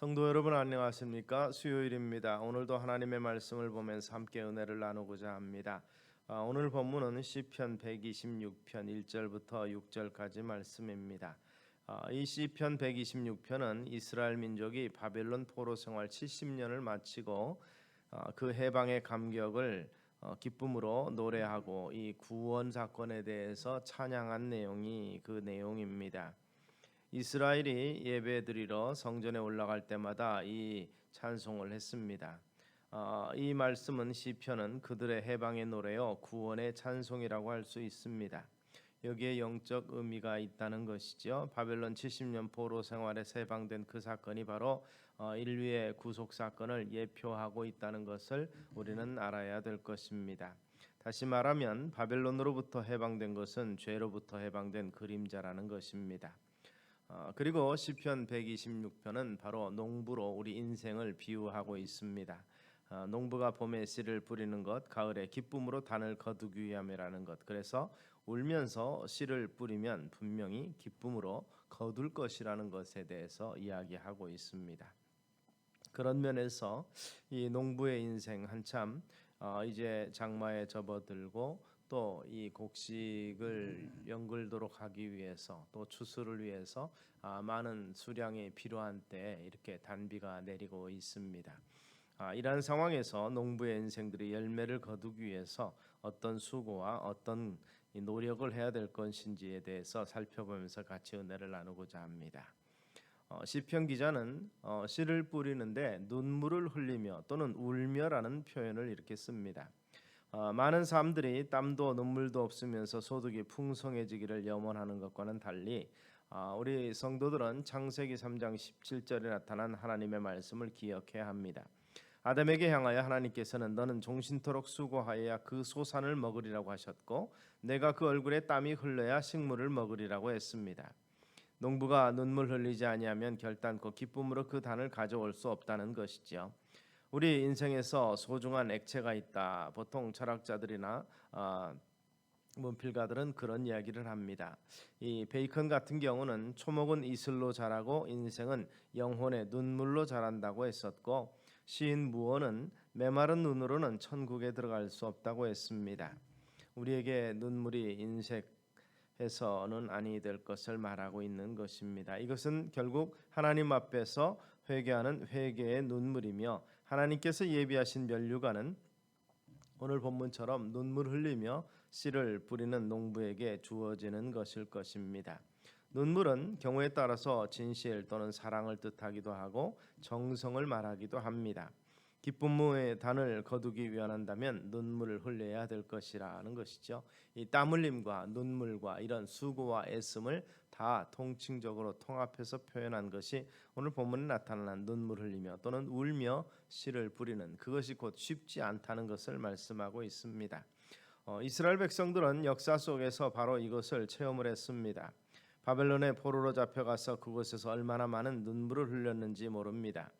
성도 여러분 안녕하십니까? 수요일입니다. 오늘도 하나님의 말씀을 보면서 함께 은혜를 나누고자 합니다. 아, 오늘 본문은 시편 126편 1절부터 6절까지 말씀입니다. 아, 이 시편 126편은 이스라엘 민족이 바벨론 포로 생활 70년을 마치고 아, 그 해방의 감격을 어, 기쁨으로 노래하고 이 구원 사건에 대해서 찬양한 내용이 그 내용입니다. 이스라엘이 예배드리러 성전에 올라갈 때마다 이 찬송을 했습니다. 어, 이 말씀은 시편은 그들의 해방의 노래요 구원의 찬송이라고 할 수 있습니다. 여기에 영적 의미가 있다는 것이죠. 바벨론 70년 포로 생활에 해방된 그 사건이 바로 어, 인류의 구속 사건을 예표하고 있다는 것을 우리는 알아야 될 것입니다. 다시 말하면 바벨론으로부터 해방된 것은 죄로부터 해방된 그림자라는 것입니다. 어, 그리고 시편 126편은 바로 농부로 우리 인생을 비유하고 있습니다. 어, 농부가 봄에 씨를 뿌리는 것, 가을에 기쁨으로 단을 거두기 위함이라는 것. 그래서 울면서 씨를 뿌리면 분명히 기쁨으로 거둘 것이라는 것에 대해서 이야기하고 있습니다. 그런 면에서 이 농부의 인생 한참 어, 이제 장마에 접어들고 또 이 곡식을 연글도록 하기 위해서 또 추수를 위해서 아, 많은 수량이 필요한 때 이렇게 단비가 내리고 있습니다. 아, 이러한 상황에서 농부의 인생들이 열매를 거두기 위해서 어떤 수고와 어떤 이 노력을 해야 될 것인지에 대해서 살펴보면서 같이 은혜를 나누고자 합니다. 어, 시편 기자는 어, 씨를 뿌리는데 눈물을 흘리며 또는 울며라는 표현을 이렇게 씁니다. 어, 많은 사람들이 땀도 눈물도 없으면서 소득이 풍성해지기를 염원하는 것과는 달리 어, 우리 성도들은 창세기 3장 17절에 나타난 하나님의 말씀을 기억해야 합니다. 아담에게 향하여 하나님께서는 너는 종신토록 수고하여야 그 소산을 먹으리라고 하셨고 내가 그 얼굴에 땀이 흘러야 식물을 먹으리라고 했습니다. 농부가 눈물 흘리지 아니하면 결단코 기쁨으로 그 단을 가져올 수 없다는 것이지요. 우리 인생에서 소중한 액체가 있다. 보통 철학자들이나 어, 문필가들은 그런 이야기를 합니다. 이 베이컨 같은 경우는 초목은 이슬로 자라고 인생은 영혼의 눈물로 자란다고 했었고 시인 무어는 메마른 눈으로는 천국에 들어갈 수 없다고 했습니다. 우리에게 눈물이 인색 해서는 아니 될 것을 말하고 있는 것입니다. 이것은 결국 하나님 앞에서 회개하는 회개의 눈물이며 하나님께서 예비하신 면류관은 오늘 본문처럼 눈물 흘리며 씨를 뿌리는 농부에게 주어지는 것일 것입니다. 눈물은 경우에 따라서 진실 또는 사랑을 뜻하기도 하고 정성을 말하기도 합니다. 기쁨의 단을 거두기 위한다면 눈물을 흘려야 될 것이라는 것이죠. 이 땀 흘림과 눈물과 이런 수고와 애씀을 다 통칭적으로 통합해서 표현한 것이 오늘 본문에 나타난 눈물 흘리며 또는 울며 씨를 뿌리는 그것이 곧 쉽지 않다는 것을 말씀하고 있습니다. 어, 이스라엘 백성들은 역사 속에서 바로 이것을 체험을 했습니다. 바벨론의 포로로 잡혀가서 그곳에서 얼마나 많은 눈물을 흘렸는지 모릅니다.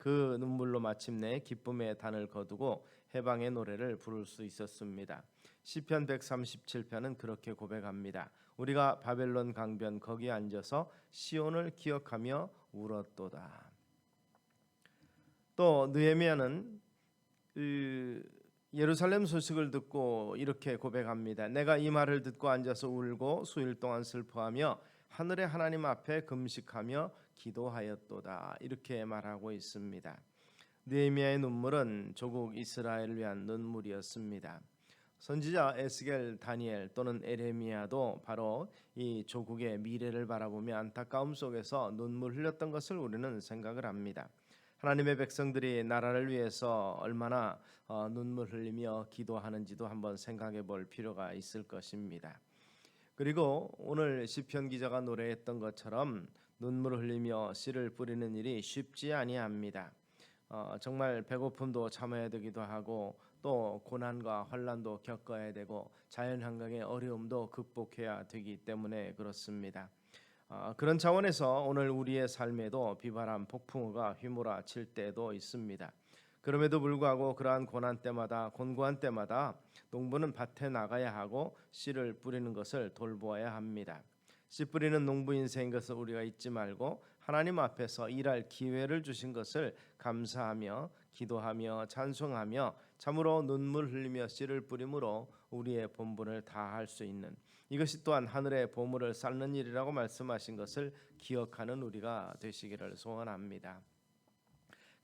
그 눈물로 마침내 기쁨의 단을 거두고 해방의 노래를 부를 수 있었습니다. 시편 137편은 그렇게 고백합니다. 우리가 바벨론 강변 거기 앉아서 시온을 기억하며 울었도다. 또 느헤미야는 그 예루살렘 소식을 듣고 이렇게 고백합니다. 내가 이 말을 듣고 앉아서 울고 수일 동안 슬퍼하며 하늘의 하나님 앞에 금식하며 기도하였도다. 이렇게 말하고 있습니다. 느헤미야의 눈물은 조국 이스라엘을 위한 눈물이었습니다. 선지자 에스겔, 다니엘 또는 에레미야도 바로 이 조국의 미래를 바라보며 안타까움 속에서 눈물 흘렸던 것을 우리는 생각을 합니다. 하나님의 백성들이 나라를 위해서 얼마나 어, 눈물 흘리며 기도하는지도 한번 생각해 볼 필요가 있을 것입니다. 그리고 오늘 시편 기자가 노래했던 것처럼 눈물을 흘리며 씨를 뿌리는 일이 쉽지 아니합니다. 어, 정말 배고픔도 참아야 되기도 하고 또 고난과 환란도 겪어야 되고 자연 환경의 어려움도 극복해야 되기 때문에 그렇습니다. 어, 그런 차원에서 오늘 우리의 삶에도 비바람 폭풍우가 휘몰아칠 때도 있습니다. 그럼에도 불구하고 그러한 고난 때마다 곤고한 때마다 농부는 밭에 나가야 하고 씨를 뿌리는 것을 돌보아야 합니다. 씨 뿌리는 농부 인생인 것을 우리가 잊지 말고 하나님 앞에서 일할 기회를 주신 것을 감사하며 기도하며 찬송하며 참으로 눈물 흘리며 씨를 뿌림으로 우리의 본분을 다할 수 있는 이것이 또한 하늘의 보물을 쌓는 일이라고 말씀하신 것을 기억하는 우리가 되시기를 소원합니다.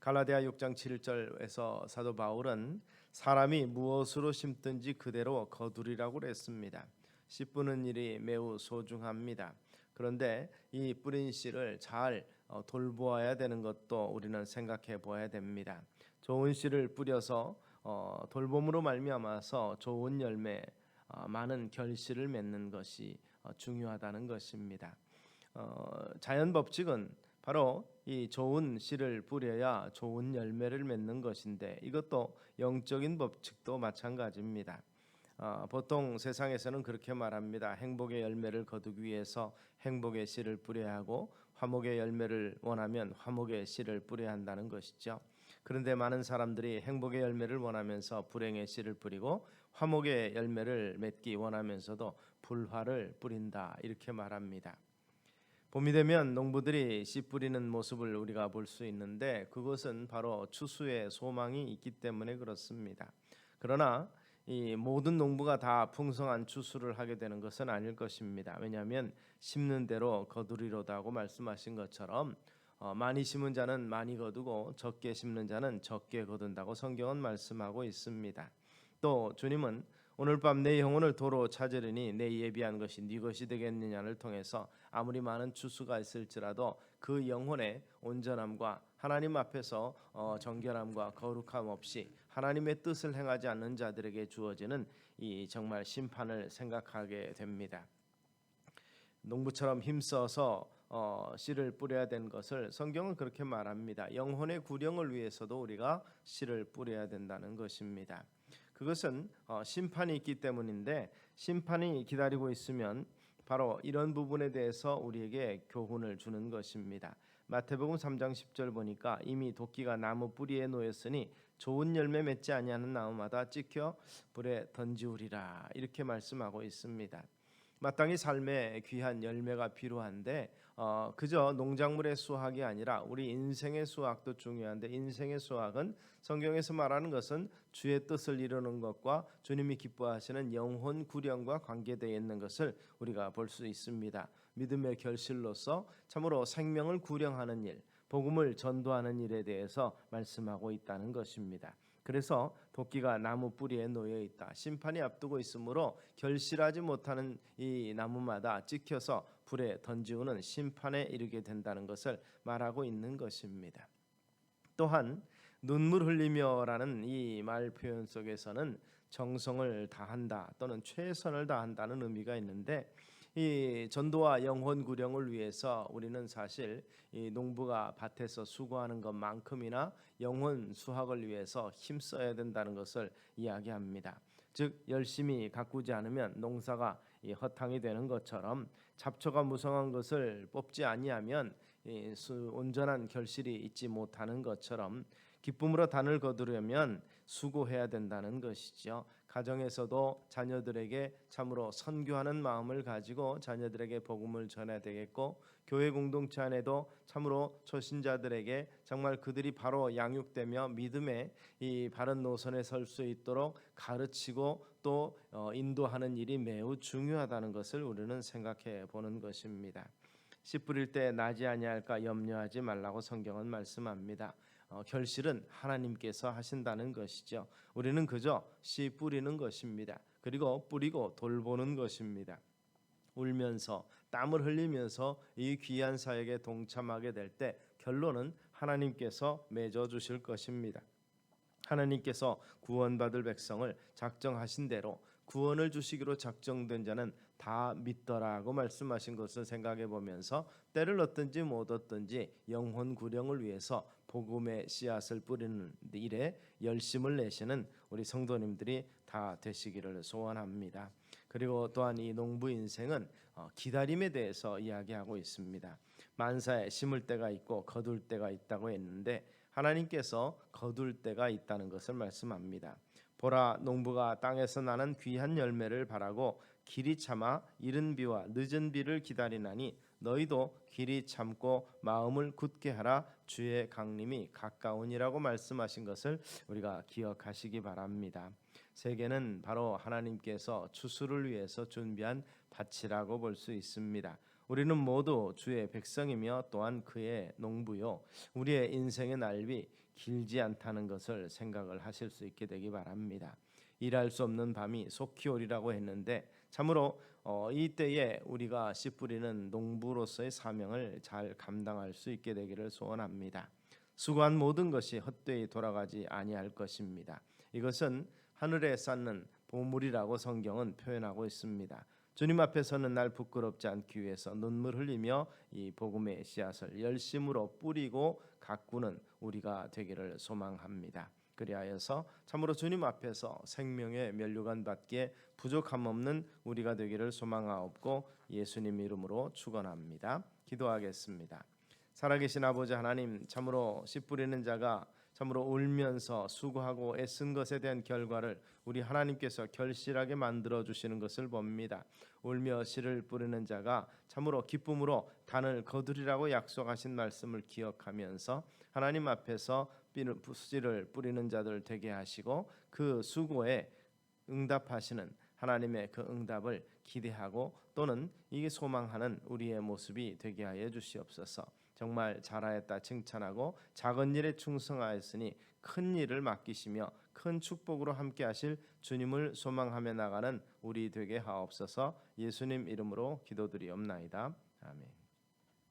갈라디아 6장 7절에서 사도 바울은 사람이 무엇으로 심든지 그대로 거두리라고 그랬습니다. 씨 뿌는 일이 매우 소중합니다. 그런데 이 뿌린 씨를 잘 어, 돌보아야 되는 것도 우리는 생각해 보아야 됩니다. 좋은 씨를 뿌려서 어, 돌봄으로 말미암아서 좋은 열매, 어, 많은 결실을 맺는 것이 어, 중요하다는 것입니다. 어, 자연 법칙은 바로 이 좋은 씨를 뿌려야 좋은 열매를 맺는 것인데 이것도 영적인 법칙도 마찬가지입니다. 어, 보통 세상에서는 그렇게 말합니다. 행복의 열매를 거두기 위해서 행복의 씨를 뿌려야 하고 화목의 열매를 원하면 화목의 씨를 뿌려야 한다는 것이죠. 그런데 많은 사람들이 행복의 열매를 원하면서 불행의 씨를 뿌리고 화목의 열매를 맺기 원하면서도 불화를 뿌린다 이렇게 말합니다. 봄이 되면 농부들이 씨 뿌리는 모습을 우리가 볼 수 있는데 그것은 바로 추수의 소망이 있기 때문에 그렇습니다. 그러나 이 모든 농부가 다 풍성한 추수를 하게 되는 것은 아닐 것입니다. 왜냐하면 심는 대로 거두리로다고 말씀하신 것처럼 어, 많이 심은 자는 많이 거두고 적게 심는 자는 적게 거둔다고 성경은 말씀하고 있습니다. 또 주님은 오늘 밤 내 영혼을 도로 찾으리니 내 예비한 것이 네 것이 되겠느냐를 통해서 아무리 많은 추수가 있을지라도 그 영혼의 온전함과 하나님 앞에서 어, 정결함과 거룩함 없이 하나님의 뜻을 행하지 않는 자들에게 주어지는 이 정말 심판을 생각하게 됩니다. 농부처럼 힘써서 어, 씨를 뿌려야 되는 것을 성경은 그렇게 말합니다. 영혼의 구령을 위해서도 우리가 씨를 뿌려야 된다는 것입니다. 그것은 어, 심판이 있기 때문인데 심판이 기다리고 있으면 바로 이런 부분에 대해서 우리에게 교훈을 주는 것입니다. 마태복음 3장 10절 보니까 이미 도끼가 나무 뿌리에 놓였으니 좋은 열매 맺지 아니하는 나무마다 찍혀 불에 던지우리라 이렇게 말씀하고 있습니다. 마땅히 삶에 귀한 열매가 필요한데 어, 그저 농작물의 수확이 아니라 우리 인생의 수확도 중요한데 인생의 수확은 성경에서 말하는 것은 주의 뜻을 이루는 것과 주님이 기뻐하시는 영혼 구령과 관계되어 있는 것을 우리가 볼 수 있습니다. 믿음의 결실로서 참으로 생명을 구령하는 일, 복음을 전도하는 일에 대해서 말씀하고 있다는 것입니다. 그래서 도끼가 나무 뿌리에 놓여 있다. 심판이 앞두고 있으므로 결실하지 못하는 이 나무마다 찍혀서 불에 던지우는 심판에 이르게 된다는 것을 말하고 있는 것입니다. 또한 눈물 흘리며라는 이 말 표현 속에서는 정성을 다한다 또는 최선을 다한다는 의미가 있는데 이 전도와 영혼 구령을 위해서 우리는 사실 이 농부가 밭에서 수고하는 것만큼이나 영혼 수확을 위해서 힘써야 된다는 것을 이야기합니다. 즉 열심히 가꾸지 않으면 농사가 이 허탕이 되는 것처럼 잡초가 무성한 것을 뽑지 아니하면 이 온전한 결실이 있지 못하는 것처럼 기쁨으로 단을 거두려면 수고해야 된다는 것이죠. 가정에서도 자녀들에게 참으로 선교하는 마음을 가지고 자녀들에게 복음을 전해야 되겠고 교회 공동체 안에도 참으로 초신자들에게 정말 그들이 바로 양육되며 믿음의 이 바른 노선에 설 수 있도록 가르치고 또 어, 인도하는 일이 매우 중요하다는 것을 우리는 생각해 보는 것입니다. 씨 뿌릴 때 나지 아니할까 염려하지 말라고 성경은 말씀합니다. 어, 결실은 하나님께서 하신다는 것이죠. 우리는 그저 씨 뿌리는 것입니다. 그리고 뿌리고 돌보는 것입니다. 울면서 땀을 흘리면서 이 귀한 사역에 동참하게 될 때 결론은 하나님께서 맺어 주실 것입니다. 하나님께서 구원받을 백성을 작정하신 대로 구원을 주시기로 작정된 자는 다 믿더라고 말씀하신 것을 생각해 보면서 때를 얻든지 못 얻든지 영혼 구령을 위해서 복음의 씨앗을 뿌리는 일에 열심을 내시는 우리 성도님들이 다 되시기를 소원합니다. 그리고 또한 이 농부 인생은 어, 기다림에 대해서 이야기하고 있습니다. 만사에 심을 때가 있고 거둘 때가 있다고 했는데 하나님께서 거둘 때가 있다는 것을 말씀합니다. 보라 농부가 땅에서 나는 귀한 열매를 바라고 길이 참아 이른 비와 늦은 비를 기다리나니 너희도 길이 참고 마음을 굳게 하라 주의 강림이 가까우니라고 말씀하신 것을 우리가 기억하시기 바랍니다. 세계는 바로 하나님께서 추수를 위해서 준비한 밭이라고 볼 수 있습니다. 우리는 모두 주의 백성이며 또한 그의 농부요. 우리의 인생의 날이 길지 않다는 것을 생각을 하실 수 있게 되기 바랍니다. 일할 수 없는 밤이 속히 오리라고 했는데 참으로 어, 이때에 우리가 씨 뿌리는 농부로서의 사명을 잘 감당할 수 있게 되기를 소원합니다. 수고한 모든 것이 헛되이 돌아가지 아니할 것입니다. 이것은 하늘에 쌓는 보물이라고 성경은 표현하고 있습니다. 주님 앞에서는 날 부끄럽지 않기 위해서 눈물 흘리며 이 복음의 씨앗을 열심으로 뿌리고 가꾸는 우리가 되기를 소망합니다. 그리하여서 참으로 주님 앞에서 생명의 면류관 받기에 부족함 없는 우리가 되기를 소망하옵고 예수님 이름으로 축원합니다. 기도하겠습니다. 살아계신 아버지 하나님 참으로 씨 뿌리는 자가 참으로 울면서 수고하고 애쓴 것에 대한 결과를 우리 하나님께서 결실하게 만들어 주시는 것을 봅니다. 울며 씨를 뿌리는 자가 참으로 기쁨으로 단을 거두리라고 약속하신 말씀을 기억하면서 하나님 앞에서 씨를 뿌리는 자들 되게 하시고 그 수고에 응답하시는 하나님의 그 응답을 기대하고 또는 이게 소망하는 우리의 모습이 되게 하여 주시옵소서. 정말 잘하였다 칭찬하고 작은 일에 충성하였으니 큰 일을 맡기시며 큰 축복으로 함께 하실 주님을 소망하며 나가는 우리 되게 하옵소서 예수님 이름으로 기도드리옵나이다. 아멘.